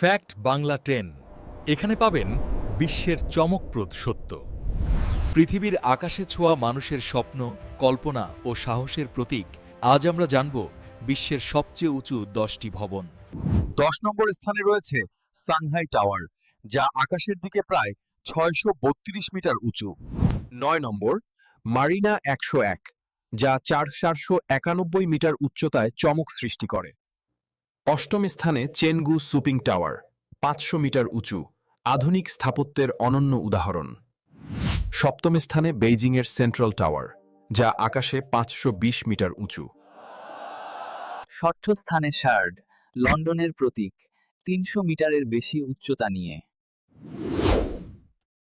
Fact Bangla ten. এখানে পাবেন বিশ্বের চমকপ্রদ সত্য। পৃথিবীর আকাশে ছোঁয়া মানুষের স্বপ্ন, কল্পনা ও সাহসের প্রতীক, আজ আমরা জানব বিশ্বের সবচেয়ে উঁচু দশটি ভবন। দশ নম্বর স্থানে রয়েছে সাংহাই টাওয়ার, যা আকাশের দিকে প্রায় ছয়শো বত্রিশ মিটার উঁচু। নয় নম্বর, মারিনা একশো এক, যা চার চারশো একানব্বই মিটার উচ্চতায় চমক সৃষ্টি করে। অষ্টম স্থানে চেনগু সুপিং টাওয়ার, পাঁচশো মিটার উঁচু, আধুনিক স্থাপত্যের অনন্য উদাহরণ। সপ্তম স্থানে বেইজিংয়ের সেন্ট্রাল টাওয়ার, যা আকাশে পাঁচশো বিশ মিটার উঁচু। ষষ্ঠ স্থানে শার্ড, লন্ডনের প্রতীক, তিনশো মিটারের বেশি উচ্চতা নিয়ে।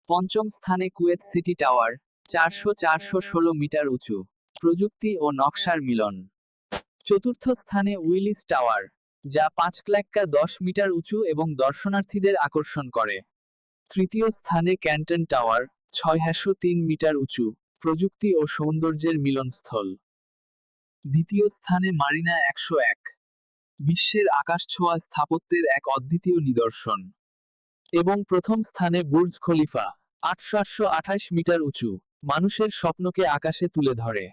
পঞ্চম স্থানে কুয়েত সিটি টাওয়ার, চারশো চারশো ষোলো মিটার উঁচু, প্রযুক্তি ও নকশার মিলন। চতুর্থ স্থানে উইলিস টাওয়ার যা পাঁচ ক্ল্যাক্কা দশ মিটার উঁচু এবং দর্শনার্থীদের আকর্ষণ করে। তৃতীয় স্থানে ক্যান্টন টাওয়ার, ছয় তিন মিটার উঁচু, প্রযুক্তি ও সৌন্দর্যের মিলনস্থল। দ্বিতীয় স্থানে মারিনা একশো এক, বিশ্বের আকাশ ছোঁয়া স্থাপত্যের এক অদ্বিতীয় নিদর্শন। এবং প্রথম স্থানে বুর্জ খলিফা, আটশো মিটার উঁচু, মানুষের স্বপ্নকে আকাশে তুলে ধরে।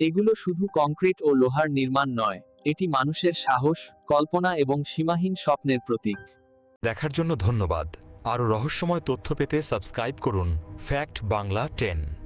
এগুলো শুধু কংক্রিট ও লোহার নির্মাণ নয় এটি মানুষের সাহস, কল্পনা এবং সীমাহীন স্বপ্নের প্রতীক। দেখার জন্য ধন্যবাদ। আরও রহস্যময় তথ্য পেতে সাবস্ক্রাইব করুন ফ্যাক্ট বাংলা টেন